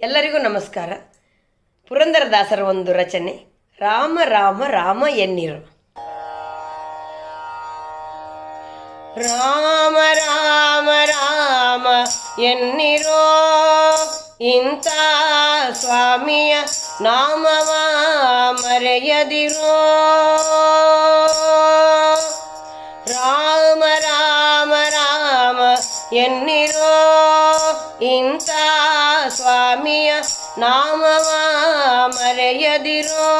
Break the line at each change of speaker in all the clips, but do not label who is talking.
ಎಲ್ಲರಿಗೂ ನಮಸ್ಕಾರ. ಪುರಂದರದಾಸರ ಒಂದು ರಚನೆ, ರಾಮ ರಾಮ ರಾಮ ಎನ್ನಿರು. ರಾಮ ರಾಮ ರಾಮ ಎನ್ನಿರೋ, ಇಂಥ ಸ್ವಾಮಿಯ ನಾಮವ ಮರೆಯದಿರೋ. ರಾಮ ರಾಮ ರಾಮ ಎನ್ನಿರೋ, ಇಂಥ ಸ್ವಾಮಿಯ ನಾಮವ ಮರೆಯದಿರೋ.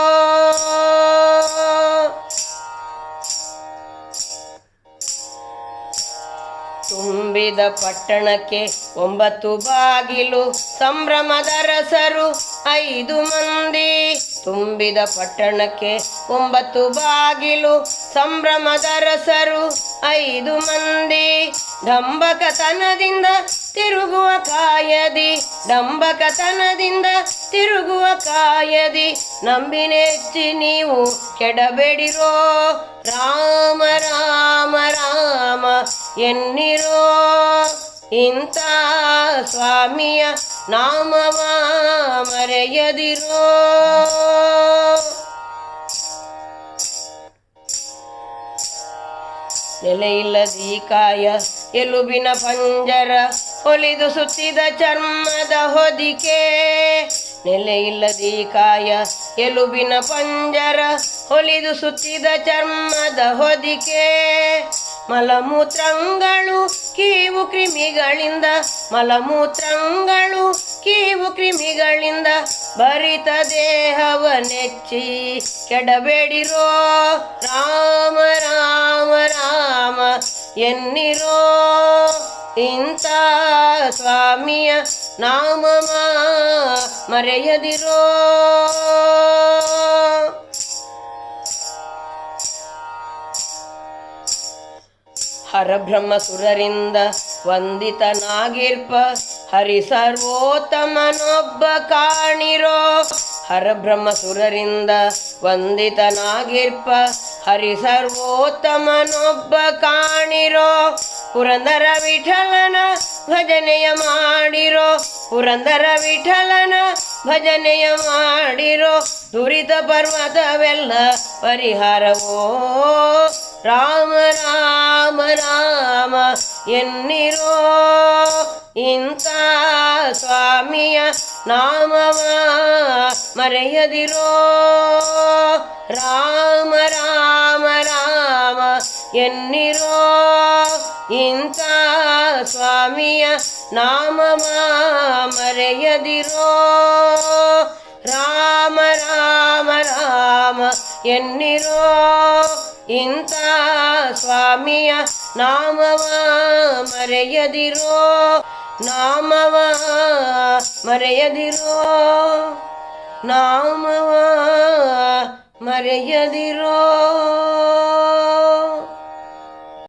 ತುಂಬಿದ ಪಟ್ಟಣಕ್ಕೆ ಒಂಬತ್ತು ಬಾಗಿಲು, ಸಂಭ್ರಮದ ರಸರು ಐದು ಮಂದಿ. ತುಂಬಿದ ಪಟ್ಟಣಕ್ಕೆ ಒಂಬತ್ತು ಬಾಗಿಲು, ಸಂಭ್ರಮದ ರಸರು ಐದು ಮಂದಿ. ಢಂಬಕತನದಿಂದ ತಿರುಗುವ ಕಾಯದಿ, ಡಂಬಕತನದಿಂದ ತಿರುಗುವ ಕಾಯದಿ ನಂಬಿನೆಚ್ಚಿ ನೀವು ಕೆಡಬೇಡಿರೋ ರಾಮ ರಾಮ ರಾಮ ಎನ್ನಿರೋ ಇಂಥ ಸ್ವಾಮಿಯ ನಾಮವ ಮರೆಯದಿರೋ. ನೆಲೆಯಿಲ್ಲದಿ ಕಾಯ, ಎಲುಬಿನ ಪಂಜರ ಹೊಲಿದು ಸುತ್ತಿದ ಚರ್ಮದ ಹೊದಿಕೆ. ನೆಲೆಯಿಲ್ಲದಿ ಕಾಯ ಎಲುಬಿನ ಪಂಜರ. ಹೊಲಿದು ಸುತ್ತಿದ ಚರ್ಮದ ಹೊದಿಕೆ. ಮಲಮೂತ್ರಂಗಳು ಕೀವು ಕ್ರಿಮಿಗಳಿಂದ, ಮಲಮೂತ್ರಂಗಳು ಕೀವು ಕ್ರಿಮಿಗಳಿಂದ ಭರಿತ ದೇಹವ ನೆಚ್ಚಿ ಕೆಡಬೇಡಿರೋ. ರಾಮ ರಾಮ ರಾಮ ಎನ್ನಿರೋ. ಇಂಥ ಸ್ವಾಮಿಯ ನಾಮ ಮರೆಯದಿರೋ. ಹರಬ್ರಹ್ಮ ಸುರರಿಂದ ವಂದಿತನಾಗಿರ್ಪ ಹರಿ ಸರ್ವೋತ್ತಮನೊಬ್ಬ ಕಾಣಿರೋ. ಹರಬ್ರಹ್ಮ ಸುರರಿಂದ ವಂದಿತನಾಗಿರ್ಪ ಹರಿ ಸರ್ವೋತ್ತಮನೊಬ್ಬ ಕಾಣಿರೋ. ಪುರಂದರ ವಿಠಲನ ಭಜನೆಯ ಮಾಡಿರೋ, ಪುರಂದರ ವಿಠಲನ ಭಜನೆಯ ಮಾಡಿರೋ, ದುರಿತ ಪರ್ವತವೆಲ್ಲ ಪರಿಹಾರವೋ? ರಾಮ ರಾಮ ರಾಮ ಎನ್ನಿರೋ? ಇಂಥ ಸ್ವಾಮಿಯ ನಾಮವ ಮರೆಯದಿರೋ? ರಾಮ ರಾಮ ಎನ್ನಿರೋ ಇಂಥ ಸ್ವಾಮಿಯ ನಾಮವ ಮರೆಯದಿರೋ? ರಾಮ ರಾಮ ರಾಮ, ಎನ್ನಿರೋ ಇಂಥ ಸ್ವಾಮಿಯ ನಾಮವ ಮರೆಯದಿರೋ? ನಾಮವ ಮರೆಯದಿರೋ? ನಾಮವ ಮರೆಯದಿರೋ?